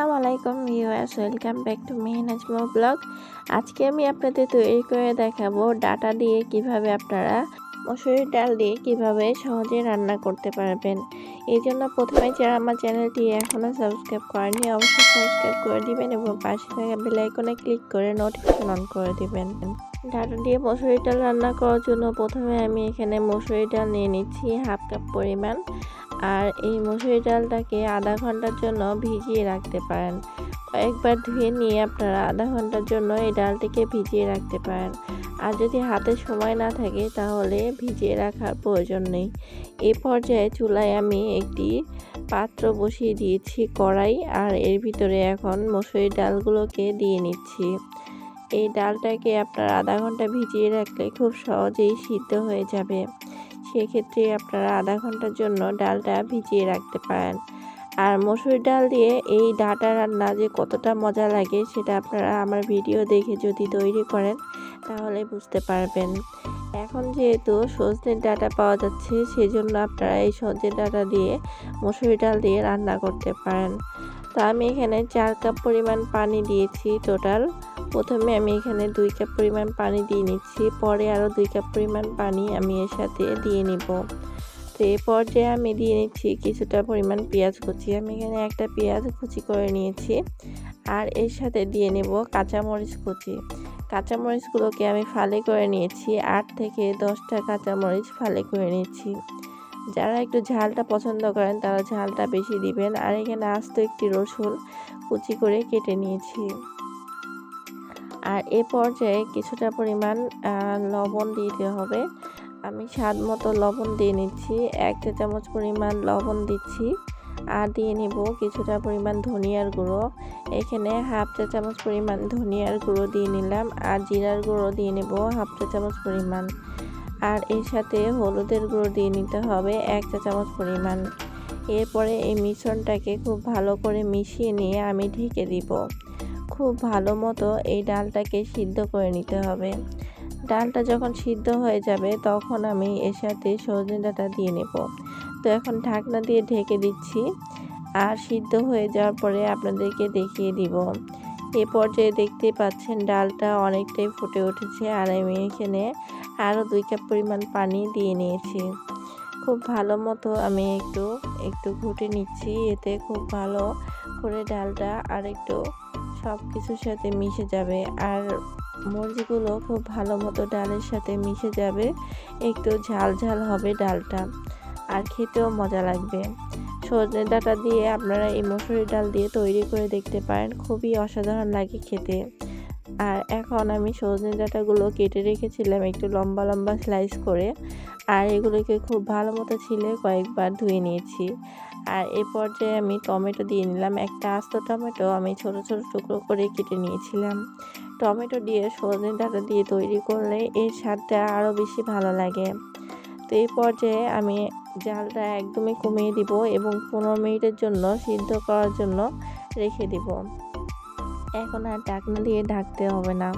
আসসালামু আলাইকুম viewers welcome back to মেহনাজমো ব্লগ আজকে আমি আপনাদের তৈরি করে দেখাবো ডাটা দিয়ে কীভাবে আপনারা মসুরির ডাল দিয়ে কীভাবে সহজে রান্না করতে পারবেন। এই জন্য প্রথমে যারা আমার চ্যানেলটি এখনও সাবস্ক্রাইব করেনি অবশ্যই সাবস্ক্রাইব করে দিবেন এবং পাশে থাকা বেল আইকনে ক্লিক করে নোটিফিকেশন অন করে দিবেন। ডাটা দিয়ে মসুরি ডাল রান্না করার জন্য প্রথমে আমি এখানে মসুরি ডাল নিয়ে নিচ্ছি, হাফ কাপ পরিমাণ। আর এই মসুরি ডালটাকে আধা ঘণ্টার জন্য ভিজিয়ে রাখতে পারেন। কয়েকবার ধুয়ে নিয়ে আপনারা আধা ঘণ্টার জন্য এই ডালটিকে ভিজিয়ে রাখতে পারেন। আর যদি হাতে সময় না থাকে তাহলে ভিজিয়ে রাখার প্রয়োজন নেই। এ পর্যায়ে চুলায় আমি একটি পাত্র বসিয়ে দিয়েছি কড়াই আর এর ভিতরে এখন মসুরি ডালগুলোকে দিয়ে নিচ্ছি। এই ডালটাকে আপনার আধা ঘণ্টা ভিজিয়ে রাখলে খুব সহজেই সিদ্ধ হয়ে যাবে। সেক্ষেত্রে আপনারা আধা ঘণ্টার জন্য ডালটা ভিজিয়ে রাখতে পারেন। আর মসুর ডাল দিয়ে এই ডাটা রান্না যে কতটা মজা লাগে সেটা আপনারা আমার ভিডিও দেখে যদি তৈরি করেন তাহলে বুঝতে পারবেন। এখন যেহেতু সজনের ডাটা পাওয়া যাচ্ছে সেজন্য আপনারা এই সজনের ডাটা দিয়ে মসুর ডাল দিয়ে রান্না করতে পারেন। তো আমি এখানে চার কাপ পরিমাণ পানি দিয়েছি টোটাল। প্রথমে আমি এখানে দুই কাপ পরিমাণ পানি দিয়ে নিচ্ছি, পরে আরও দুই কাপ পরিমাণ পানি আমি এর সাথে দিয়ে নিব। তো এই পর্যায়ে আমি দিয়ে নিচ্ছি কিছুটা পরিমাণ পেঁয়াজ কুচি। আমি এখানে একটা পেঁয়াজ কুচি করে নিয়েছি আর এর সাথে দিয়ে নেব কাঁচামরিচ কুচি। কাঁচামরিচগুলোকে আমি ফালে করে নিয়েছি, আট থেকে দশটা কাঁচামরিচ ফালে করে নিয়েছি যারা একটু ঝালটা পছন্দ করেন তারা ঝালটা বেশি দিবেন। আর এখানে আস্ত একটি রসুন কুচি করে কেটে নিয়েছি। আর এ পর্যায়ে কিছুটা পরিমাণ লবণ দিতে হবে। আমি স্বাদ মতো লবণ দিয়ে নিচ্ছি, এক চা চামচ পরিমাণ লবণ দিচ্ছি আর দিয়ে নিব কিছুটা পরিমাণ ধনিয়ার গুঁড়ো। এখানে হাফ চা চামচ পরিমাণ ধনিয়ার গুঁড়ো দিয়ে নিলাম আর জিরার গুঁড়ো দিয়ে নেব হাফ চা চামচ পরিমাণ। আর এর সাথে হলুদের গুঁড়ো দিয়ে নিতে হবে এক চা চামচ পরিমাণ। এরপরে এই মিশ্রণটাকে খুব ভালো করে মিশিয়ে নিয়ে আমি ঢেকে দিব। খুব ভালো মতো এই ডালটাকে সিদ্ধ করে নিতে হবে। ডালটা যখন সিদ্ধ হয়ে যাবে, তখন আমি এর সাথে সজনে ডাঁটা দিয়ে নেব। তো এখন ঢাকনা দিয়ে ঢেকে দিচ্ছি। আর সিদ্ধ হয়ে যাওয়ার পরে আপনাদেরকে দেখিয়ে দিব। এ পর্যায়ে দেখতে পাচ্ছেন ডালটা অনেকটাই ফুটে উঠেছে আর আমি এখানে আরও দুই কাপ পরিমাণ পানি দিয়ে নিয়েছি। খুব ভালো মতো আমি একটু একটু ঘুটে নিচ্ছি। এতে খুব ভালো করে ডালটা আর একটু সব কিছুর সাথে মিশে যাবে আর মরিচগুলো খুব ভালো মতো ডালের সাথে মিশে যাবে। একটু ঝাল ঝাল হবে ডালটা আর খেতেও মজা লাগবে। সজনে ডাটা দিয়ে আপনারা এই মসুরি ডাল দিয়ে তৈরি করে দেখতে পারেন। খুবই অসাধারণ লাগে খেতে। আর এখন আমি সজনে ডাটাগুলো কেটে রেখেছিলাম একটু লম্বা লম্বা স্লাইস করে। আর এগুলোকে খুব ভালো মতো ছিলে কয়েকবার ধুয়ে নিয়েছি। আর এ পর্যায়ে আমি টমেটো দিয়ে নিলাম। একটা আস্ত টমেটো আমি ছোট ছোট টুকরো করে কেটে নিয়েছিলাম। টমেটো দিয়ে সজনে ডাটা দিয়ে তৈরি করলে এর স্বাদটা আরও বেশি ভালো লাগে। তো এই পর্যায়ে আমি জালটা একদমই কমিয়ে দিব এবং পনেরো মিনিটের জন্য সিদ্ধ করার জন্য রেখে দিব। এখন আর ঢাকনা দিয়ে ঢাকতে হবে না।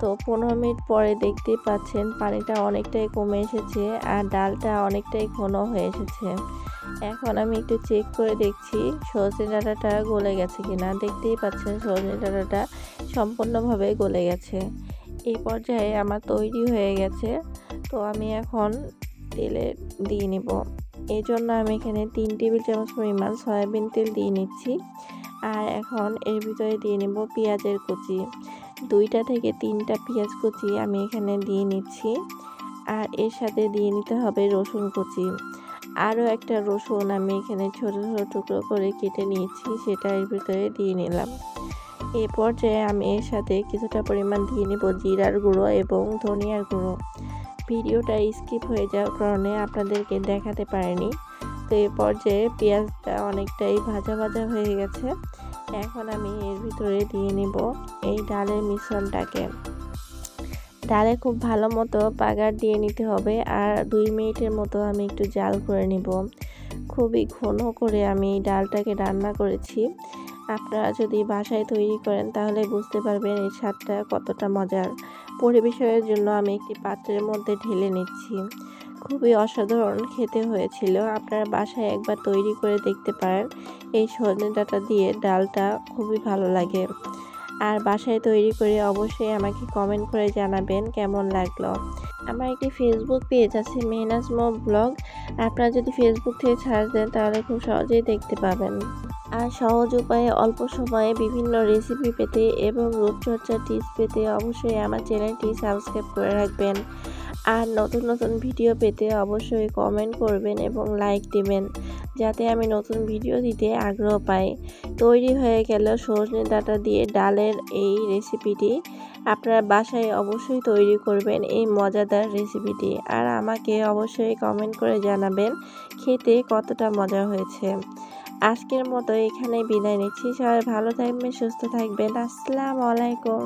তো পনেরো মিনিট পরে দেখতেই পাচ্ছেন পানিটা অনেকটাই কমে এসেছে আর ডালটা অনেকটাই ঘন হয়ে এসেছে। এখন আমি একটু চেক করে দেখছি সজনে ডাঁটাটা গলে গেছে কিনা। দেখতেই পাচ্ছেন সজনে ডাঁটাটা সম্পূর্ণভাবে গলে গেছে। এই পর্যায়ে আমার তৈরি হয়ে গেছে। তো আমি এখন তেলে দিয়ে নিব। এই জন্য আমি এখানে তিন টেবিল চামচ পরিমাণ সয়াবিন তেল দিয়ে নিচ্ছি। আর এখন এর ভিতরে দিয়ে নেব পেঁয়াজের কুচি। দুইটা থেকে তিনটা পেঁয়াজ কুচি আমি এখানে দিয়ে নিচ্ছি। আর এর সাথে দিয়ে নিতে হবে রসুন কুচি। আরও একটা রসুন আমি এখানে ছোট ছোট টুকরো করে কেটে নিয়েছি, সেটা এর ভিতরে দিয়ে নিলাম। এই পর্যায়ে আমি এর সাথে কিছুটা পরিমাণ দিয়ে নেব জিরার গুঁড়ো এবং ধনিয়ার গুঁড়ো। ভিডিওটা স্কিপ হয়ে যাওয়ার কারণে আপনাদেরকে দেখাতে পারিনি। তো এই পর্যায়ে পেঁয়াজটা অনেকটাই ভাজা ভাজা হয়ে গেছে। এখন আমি এর ভিতরে দিয়ে নিব এই ডালের মিশ্রণটাকে। ডালে খুব ভালো মতো বাগার দিয়ে নিতে হবে আর দুই মিনিটের মতো আমি একটু জাল করে নিব। খুবই ঘন করে আমি ডালটাকে রান্না করেছি। আপনারা যদি বাসায় তৈরি করেন তাহলে বুঝতে পারবেন এই স্বাদটা কতটা মজার। পরিবেশনের জন্য আমি একটি পাত্রের মধ্যে ঢেলে নিচ্ছি। খুবই অসাধারণ খেতে হয়েছিল। আপনারা বাসায় একবার তৈরি করে দেখতে পারেন। এই সজনে ডাঁটা দিয়ে ডালটা খুবই ভালো লাগে। আর বাসায় তৈরি করে অবশ্যই আমাকে কমেন্ট করে জানাবেন কেমন লাগল। আমার একটি ফেসবুক পেজ আছে, মেহনাজ মো ব্লগ। আপনারা যদি ফেসবুক থেকে সার্চ দেন, তাহলে খুব সহজেই দেখতে পাবেন। আর সহজ উপায়ে অল্প সময়ে বিভিন্ন রেসিপি পেতে এবং রূপচর্চার টিপস পেতে অবশ্যই আমার চ্যানেলটি সাবস্ক্রাইব করে রাখবেন। আর নতুন নতুন ভিডিও পেতে অবশ্যই কমেন্ট করবেন এবং লাইক দিবেন, যাতে আমি নতুন ভিডিও দিতে আগ্রহ পাই। তৈরি হয়ে গেল সজনে ডাটা দিয়ে ডালের এই রেসিপিটি আপনার বাসায় অবশ্যই তৈরি করবেন এই মজাদার রেসিপিটি আর আমাকে অবশ্যই কমেন্ট করে জানাবেন খেতে কতটা মজা হয়েছে। আজকের মতো এখানেই বিদায় নিচ্ছি। সবাই ভালো থাকবেন, সুস্থ থাকবেন। আসসালামু আলাইকুম।